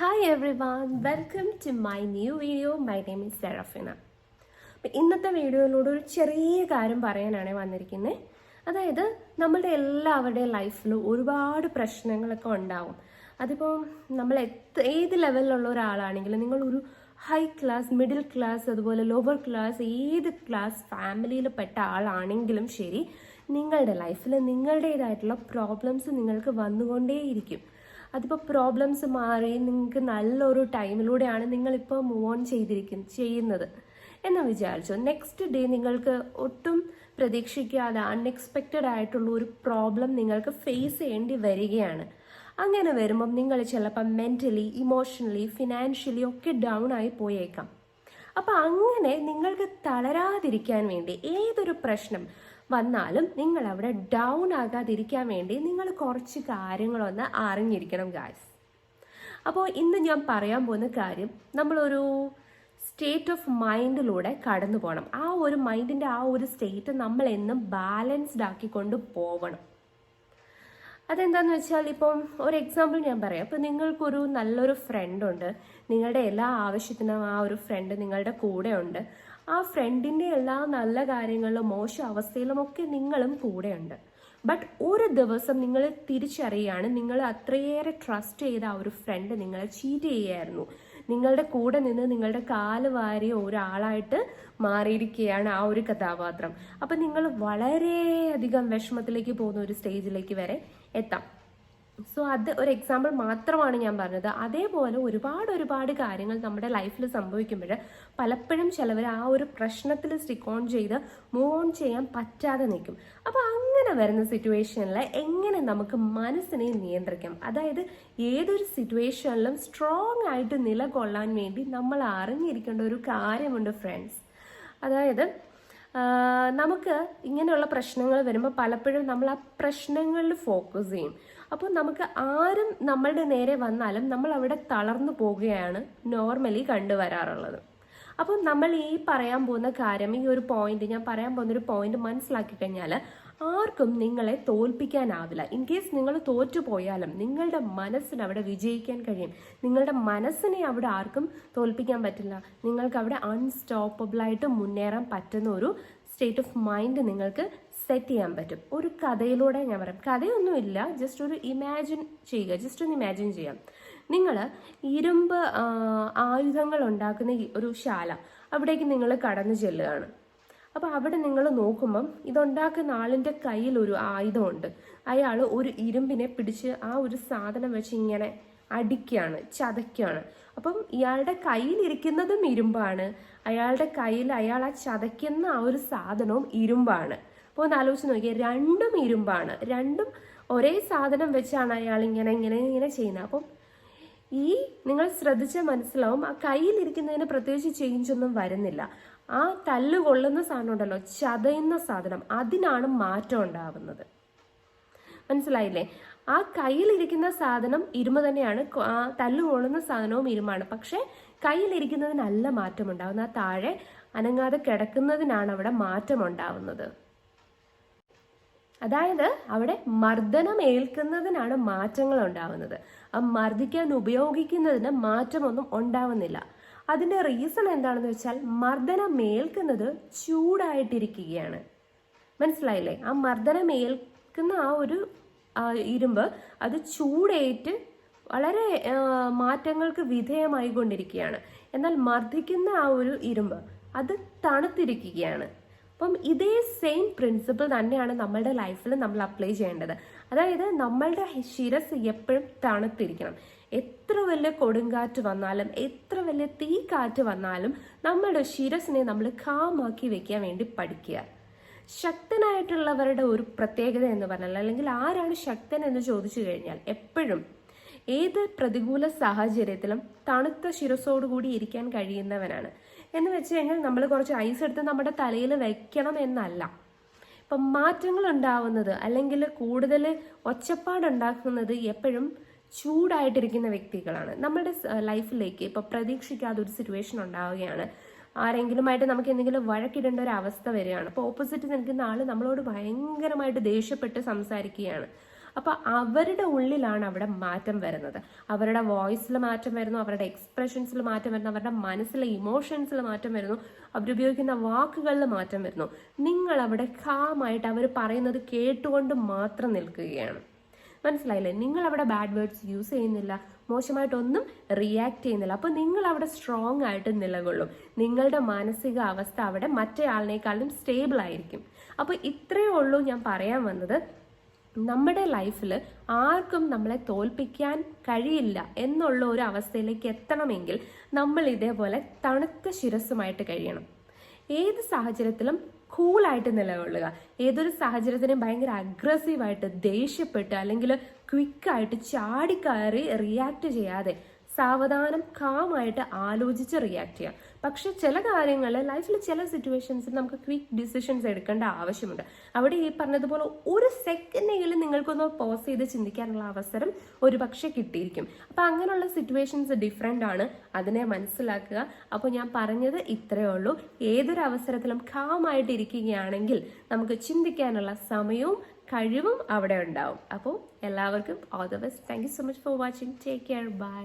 Hi everyone welcome to my new video my name is Serafina അപ്പം ഇന്നത്തെ വീഡിയോയിലൂടെ ഒരു ചെറിയ കാര്യം പറയാനാണ് വന്നിരിക്കുന്നത് അതായത് നമ്മളുടെ എല്ലാവരുടെയും ലൈഫിൽ ഒരുപാട് പ്രശ്നങ്ങളൊക്കെ ഉണ്ടാവും. അതിപ്പോൾ നമ്മൾ എത്ര ഏത് ലെവലിലുള്ള ഒരാളാണെങ്കിലും നിങ്ങൾ ഒരു ഹൈ ക്ലാസ് മിഡിൽ ക്ലാസ് അതുപോലെ ലോവർ ക്ലാസ് ഏത് ക്ലാസ് ഫാമിലിയിൽ പെട്ട ആളാണെങ്കിലും ശരി നിങ്ങളുടെ ലൈഫിൽ നിങ്ങളുടേതായിട്ടുള്ള പ്രോബ്ലംസ് നിങ്ങൾക്ക് വന്നുകൊണ്ടേയിരിക്കും. അതിപ്പോൾ പ്രോബ്ലംസ് മാറി നിങ്ങൾക്ക് നല്ലൊരു ടൈമിലൂടെയാണ് നിങ്ങളിപ്പോൾ മൂവ് ഓൺ ചെയ്തിരിക്കും ചെയ്യുന്നത്. എന്ന് വിചാരിച്ചു. നെക്സ്റ്റ് ഡേ നിങ്ങൾക്ക് ഒട്ടും പ്രതീക്ഷിക്കാതെ അൺഎക്സ്പെക്റ്റഡ് ആയിട്ടുള്ള ഒരു പ്രോബ്ലം നിങ്ങൾക്ക് ഫേസ് ചെയ്യേണ്ടി വരികയാണ്. അങ്ങനെ വരുമ്പം നിങ്ങൾ ചിലപ്പം മെന്റലി ഇമോഷണലി ഫിനാൻഷ്യലി ഒക്കെ ഡൗൺ ആയി പോയേക്കാം. അപ്പം അങ്ങനെ നിങ്ങൾക്ക് തളരാതിരിക്കാൻ വേണ്ടി ഏതൊരു പ്രശ്നം വന്നാലും നിങ്ങൾ അവിടെ ഡൗൺ ആകാതിരിക്കാൻ വേണ്ടി നിങ്ങൾ കുറച്ച് കാര്യങ്ങളൊന്ന് അറിഞ്ഞിരിക്കണം ഗായ്സ് അപ്പോൾ ഇന്ന് ഞാൻ പറയാൻ പോകുന്ന കാര്യം നമ്മളൊരു സ്റ്റേറ്റ് ഓഫ് മൈൻഡിലൂടെ കടന്നു പോകണം ആ ഒരു മൈൻഡിന്റെ ആ ഒരു സ്റ്റേറ്റ് നമ്മൾ എന്നും ബാലൻസ്ഡ് ആക്കിക്കൊണ്ട് പോകണം അതെന്താന്ന് വെച്ചാൽ ഇപ്പം ഒരു എക്സാമ്പിൾ ഞാൻ പറയാം. ഇപ്പം നിങ്ങൾക്കൊരു നല്ലൊരു ഫ്രണ്ട് ഉണ്ട്. നിങ്ങളുടെ എല്ലാ ആവശ്യത്തിനും ആ ഒരു ഫ്രണ്ട് നിങ്ങളുടെ കൂടെ ഉണ്ട് ആ ഫ്രണ്ടിന്റെ എല്ലാ നല്ല കാര്യങ്ങളിലും മോശം അവസ്ഥയിലും ഒക്കെ നിങ്ങളും കൂടെയുണ്ട്. ബട്ട് ഒരു ദിവസം നിങ്ങൾ തിരിച്ചറിയാണ് നിങ്ങൾ അത്രയേറെ ട്രസ്റ്റ് ചെയ്ത ആ ഒരു ഫ്രണ്ട് നിങ്ങളെ ചീറ്റ് ചെയ്യായിരുന്നു. നിങ്ങളുടെ കൂടെ നിന്ന് നിങ്ങളുടെ കാൽ വാരിയ ഒരാളായിട്ട് മാറിയിരിക്കുകയാണ് ആ ഒരു കഥാപാത്രം. അപ്പം നിങ്ങൾ വളരെയധികം വിഷമത്തിലേക്ക് പോകുന്ന ഒരു സ്റ്റേജിലേക്ക് വരെ എത്താം. സോ അത് ഒരു എക്സാമ്പിൾ മാത്രമാണ് ഞാൻ പറഞ്ഞത്. അതേപോലെ ഒരുപാട് ഒരുപാട് കാര്യങ്ങൾ നമ്മുടെ ലൈഫിൽ സംഭവിക്കുമ്പോൾ പലപ്പോഴും ചിലവർ ആ ഒരു പ്രശ്നത്തിൽ സ്റ്റിക്ക് ഓൺ ചെയ്ത് മൂവ് ഓൺ ചെയ്യാൻ പറ്റാതെ നിൽക്കും. അപ്പോൾ അങ്ങനെ വരുന്ന സിറ്റുവേഷനിൽ എങ്ങനെ നമുക്ക് മനസ്സിനെ നിയന്ത്രിക്കാം? അതായത് ഏതൊരു സിറ്റുവേഷനിലും സ്ട്രോങ് ആയിട്ട് നിലകൊള്ളാൻ വേണ്ടി നമ്മൾ അറിഞ്ഞിരിക്കേണ്ട ഒരു കാര്യമുണ്ട് ഫ്രണ്ട്സ് അതായത് നമുക്ക് ഇങ്ങനെയുള്ള പ്രശ്നങ്ങൾ വരുമ്പോൾ പലപ്പോഴും നമ്മൾ ആ പ്രശ്നങ്ങളിൽ ഫോക്കസ് ചെയ്യും. അപ്പോൾ നമുക്ക് ആരും നമ്മളുടെ നേരെ വന്നാലും നമ്മൾ അവിടെ തളർന്നു പോവുകയാണ് നോർമലി കണ്ടുവരാറുള്ളത്. അപ്പോൾ നമ്മൾ ഈ പറയാൻ പോകുന്ന കാര്യം ഈ ഒരു പോയിന്റ് ഞാൻ പറയാൻ പോകുന്ന ഒരു പോയിന്റ് മനസ്സിലാക്കി കഴിഞ്ഞാൽ ആർക്കും നിങ്ങളെ തോൽപ്പിക്കാനാവില്ല. ഇൻ കേസ് നിങ്ങൾ തോറ്റു പോയാലും നിങ്ങളുടെ മനസ്സിന് അവിടെ വിജയിക്കാൻ കഴിയും. നിങ്ങളുടെ മനസ്സിനെ അവിടെ ആർക്കും തോൽപ്പിക്കാൻ പറ്റില്ല. നിങ്ങൾക്ക് അവിടെ അൺസ്റ്റോപ്പബിളായിട്ട് മുന്നേറാൻ പറ്റുന്ന ഒരു സ്റ്റേറ്റ് ഓഫ് മൈൻഡ് നിങ്ങൾക്ക് സെറ്റ് ചെയ്യാൻ പറ്റും. ഒരു കഥയിലൂടെ ഞാൻ പറയാം. കഥയൊന്നുമില്ല. ജസ്റ്റ് ഒരു ഇമാജിൻ ചെയ്യുക. ജസ്റ്റ് ഒന്ന് ഇമാജിൻ ചെയ്യാം. നിങ്ങൾ ഇരുമ്പ് ആയുധങ്ങൾ ഉണ്ടാക്കുന്ന ഒരു ശാല അവിടേക്ക് നിങ്ങൾ കടന്നു ചെല്ലുകയാണ്. അപ്പോൾ അവിടെ നിങ്ങൾ നോക്കുമ്പം ഇതുണ്ടാക്കുന്ന ആളിന്റെ കയ്യിൽ ഒരു ആയുധമുണ്ട്. അയാൾ ഒരു ഇരുമ്പിനെ പിടിച്ച് ആ ഒരു സാധനം വെച്ച് ഇങ്ങനെ അടിക്കുകയാണ് ചതയ്ക്കുകയാണ് അപ്പം ഇയാളുടെ കയ്യിലിരിക്കുന്നതും ഇരുമ്പാണ്. അയാളുടെ കയ്യിൽ അയാൾ ആ ചതയ്ക്കുന്ന ആ ഒരു സാധനവും ഇരുമ്പാണ്. അപ്പോൾ ഒന്ന് ആലോചിച്ച് നോക്കിയാൽ രണ്ടും ഇരുമ്പാണ്. രണ്ടും ഒരേ സാധനം വെച്ചാണ് അയാൾ ഇങ്ങനെ ഇങ്ങനെ ഇങ്ങനെ ചെയ്യുന്നത്. അപ്പം ഈ നിങ്ങൾ ശ്രദ്ധിച്ച മനസ്സിലാവും ആ കയ്യിലിരിക്കുന്നതിന് പ്രത്യേകിച്ച് ചേഞ്ച് ഒന്നും വരുന്നില്ല. ആ തല്ല് കൊള്ളുന്ന സാധനം ഉണ്ടല്ലോ ചതയുന്ന സാധനം അതിനാണ് മാറ്റം ഉണ്ടാവുന്നത്. മനസ്സിലായില്ലേ? ആ കയ്യിലിരിക്കുന്ന സാധനം ഇരുമ തന്നെയാണ് ആ തല്ല് കൊള്ളുന്ന സാധനവും ഇരുമാണ് പക്ഷെ കയ്യിലിരിക്കുന്നതിനല്ല മാറ്റം ഉണ്ടാവുന്നത് ആ താഴെ അനങ്ങാതെ കിടക്കുന്നതിനാണ് അവിടെ മാറ്റം ഉണ്ടാവുന്നത് അതായത് അവിടെ മർദ്ദനം ഏൽക്കുന്നതിനാണ് മാറ്റങ്ങൾ ഉണ്ടാവുന്നത് ആ മർദ്ദിക്കാൻ ഉപയോഗിക്കുന്നതിന് മാറ്റമൊന്നും ഉണ്ടാവുന്നില്ല. അതിന്റെ റീസൺ എന്താണെന്ന് വെച്ചാൽ മർദ്ദനം ഏൽക്കുന്നത് ചൂടായിട്ടിരിക്കുകയാണ്. മനസ്സിലായില്ലേ? ആ മർദ്ദനം ഏൽക്കുന്ന ആ ഒരു ഇരുമ്പ് അത് ചൂടേറ്റ് വളരെ മാറ്റങ്ങൾക്ക് വിധേയമായി കൊണ്ടിരിക്കുകയാണ് എന്നാൽ മർദ്ദിക്കുന്ന ആ ഒരു ഇരുമ്പ് അത് തണുത്തിരിക്കുകയാണ്. അപ്പം ഇതേ സെയിം പ്രിൻസിപ്പിൾ തന്നെയാണ് നമ്മളുടെ ലൈഫിൽ നമ്മൾ അപ്ലൈ ചെയ്യേണ്ടത്. അതായത് നമ്മളുടെ ശിരസ് എപ്പോഴും തണുത്തിരിക്കണം. എത്ര വലിയ കൊടുങ്കാറ്റ് വന്നാലും എത്ര വലിയ തീ കാറ്റ് വന്നാലും നമ്മുടെ ശിരസിനെ നമ്മൾ കാമാക്കി വെക്കാൻ വേണ്ടി പഠിക്കുക. ശക്തനായിട്ടുള്ളവരുടെ ഒരു പ്രത്യേകത എന്ന് പറഞ്ഞാൽ അല്ലെങ്കിൽ ആരാണ് ശക്തൻ എന്ന് ചോദിച്ചു കഴിഞ്ഞാൽ എപ്പോഴും ഏത് പ്രതികൂല സാഹചര്യത്തിലും തണുത്ത ശിരസോടുകൂടി ഇരിക്കാൻ കഴിയുന്നവനാണ്. എന്ന് വെച്ച് കഴിഞ്ഞാൽ നമ്മൾ കുറച്ച് ഐസ് എടുത്ത് നമ്മുടെ തലയിൽ വെക്കണം എന്നല്ല. ഇപ്പം മാറ്റങ്ങൾ ഉണ്ടാവുന്നത് അല്ലെങ്കിൽ കൂടുതൽ ഒച്ചപ്പാടുണ്ടാക്കുന്നത് എപ്പോഴും ചൂടായിട്ടിരിക്കുന്ന വ്യക്തികളാണ്. നമ്മുടെ ലൈഫിലേക്ക് ഇപ്പം പ്രതീക്ഷിക്കാതെ ഒരു സിറ്റുവേഷൻ ഉണ്ടാവുകയാണ്. ആരെങ്കിലുമായിട്ട് നമുക്ക് എന്തെങ്കിലും വഴക്കിടേണ്ട ഒരു അവസ്ഥ വരികയാണ്. അപ്പോൾ ഓപ്പോസിറ്റ് നിൽക്കുന്ന ആൾ നമ്മളോട് ഭയങ്കരമായിട്ട് ദേഷ്യപ്പെട്ട് സംസാരിക്കുകയാണ്. അപ്പോൾ അവരുടെ ഉള്ളിലാണ് അവിടെ മാറ്റം വരുന്നത്. അവരുടെ വോയിസിൽ മാറ്റം വരുന്നു അവരുടെ എക്സ്പ്രഷൻസിൽ മാറ്റം വരുന്നു അവരുടെ മനസ്സിലെ ഇമോഷൻസിൽ മാറ്റം വരുന്നു അവരുപയോഗിക്കുന്ന വാക്കുകളിൽ മാറ്റം വരുന്നു. നിങ്ങൾ അവിടെ കാമായിട്ട് അവർ പറയുന്നത് കേട്ടുകൊണ്ട് മാത്രം നിൽക്കുകയാണ്. മനസ്സിലായില്ലേ? നിങ്ങൾ അവിടെ ബാഡ് വേർഡ്സ് യൂസ് ചെയ്യുന്നില്ല മോശമായിട്ടൊന്നും റിയാക്ട് ചെയ്യുന്നില്ല. അപ്പോൾ നിങ്ങൾ അവിടെ സ്ട്രോങ് ആയിട്ട് നിലകൊള്ളും. നിങ്ങളുടെ മാനസിക അവസ്ഥ അവിടെ മറ്റേ ആളിനേക്കാളും സ്റ്റേബിൾ ആയിരിക്കും. അപ്പോൾ ഇത്രയേ ഉള്ളൂ ഞാൻ പറയാൻ വന്നത്. നമ്മുടെ ലൈഫിൽ ആർക്കും നമ്മളെ തോൽപ്പിക്കാൻ കഴിയില്ല എന്നുള്ള ഒരു അവസ്ഥയിലേക്ക് എത്തണമെങ്കിൽ നമ്മൾ ഇതേപോലെ തണുത്ത ശിരസുമായിട്ട് കഴിയണം. ഏത് സാഹചര്യത്തിലും കൂളായിട്ട് നിലകൊള്ളുക. ഏതൊരു സാഹചര്യത്തിനും ഭയങ്കര അഗ്രസീവായിട്ട് ദേഷ്യപ്പെട്ട് അല്ലെങ്കിൽ ക്വിക്കായിട്ട് ചാടിക്കയറി റിയാക്ട് ചെയ്യാതെ സാവധാനം കാമായിട്ട് ആലോചിച്ച് റിയാക്ട് ചെയ്യാം പക്ഷെ ചില കാര്യങ്ങൾ ലൈഫിൽ ചില സിറ്റുവേഷൻസിൽ നമുക്ക് ക്വിക്ക് ഡിസിഷൻസ് എടുക്കേണ്ട ആവശ്യമുണ്ട്. അവിടെ ഈ പറഞ്ഞതുപോലെ ഒരു സെക്കൻഡെങ്കിലും നിങ്ങൾക്കൊന്ന് പോസ് ചെയ്ത് ചിന്തിക്കാനുള്ള അവസരം ഒരു പക്ഷേ കിട്ടിയിരിക്കും. അപ്പോൾ അങ്ങനെയുള്ള സിറ്റുവേഷൻസ് ഡിഫറെന്റ് ആണ്. അതിനെ മനസ്സിലാക്കുക. അപ്പോൾ ഞാൻ പറഞ്ഞത് ഇത്രയേ ഉള്ളൂ. ഏതൊരു അവസരത്തിലും കാമായിട്ട് ഇരിക്കുകയാണെങ്കിൽ നമുക്ക് ചിന്തിക്കാനുള്ള സമയവും കഴിവും അവിടെ ഉണ്ടാവും. അപ്പോൾ എല്ലാവർക്കും all the best thank you so much for watching take care bye